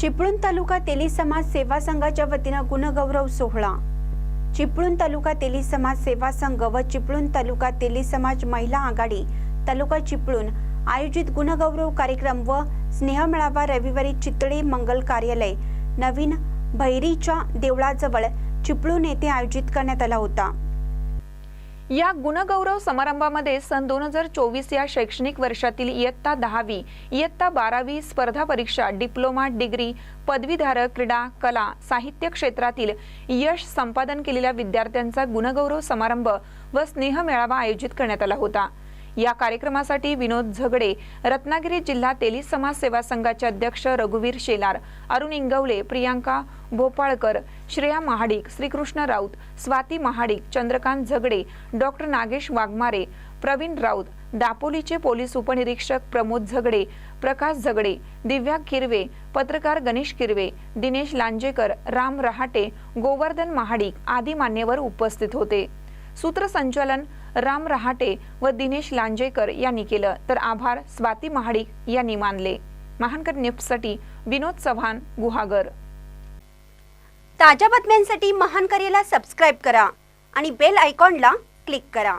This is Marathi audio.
चिपळूण तालुका तेली समाज सेवा संघाच्या वतीनं गुणगौरव सोहळा. चिपळूण तालुका तेली समाज सेवा संघ व चिपळूण तालुका तेली समाज महिला आघाडी तालुका चिपळूण आयोजित गुणगौरव कार्यक्रम व स्नेह मेळावा रविवारी चितळे मंगल कार्यालय नवीन भैरीच्या देवळाजवळ चिपळूण येथे आयोजित करण्यात आला होता. या गुणगौरव समारंभामध्ये सन दोन हजार चोवीस या शैक्षणिक वर्षातील इयत्ता दहावी इयत्ता बारावी स्पर्धा परीक्षा डिप्लोमा डिग्री पदवीधारक क्रीडा कला साहित्य क्षेत्रातील यश संपादन केलेल्या विद्यार्थ्यांचा गुणगौरव समारंभ व स्नेह मेळावा आयोजित करण्यात आला होता. या कार्यक्रमासाठी विनोद झगडे रत्नागिरी जिल्हा तेली समाज सेवा संघाचे अध्यक्ष रघुवीर शेलार अरुण इंगवले प्रियांका भोपाळकर श्रेया महाडिक श्रीकृष्ण राऊत स्वाती महाडिक चंद्रकांत झगडे डॉक्टर नागेश वाघमारे प्रवीण राऊत दापोलीचे पोलीस उपनिरीक्षक प्रमोद झगडे प्रकाश झगडे दिव्या किरवे पत्रकार गणेश किरवे दिनेश लांजेकर राम रहाटे गोवर्धन महाडिक आदी मान्यवर उपस्थित होते. सूत्रसंचालन राम रहाटे व दिनेश लांजेकर यांनी केलं. तर आभार स्वाती महाडिक यांनी मानले. महानकर न्यूजसाठी विनोद चव्हाण गुहागर. ताज्या बातम्यांसाठी महानकरेला सबस्क्राईब करा आणि बेल आयकॉनला क्लिक करा.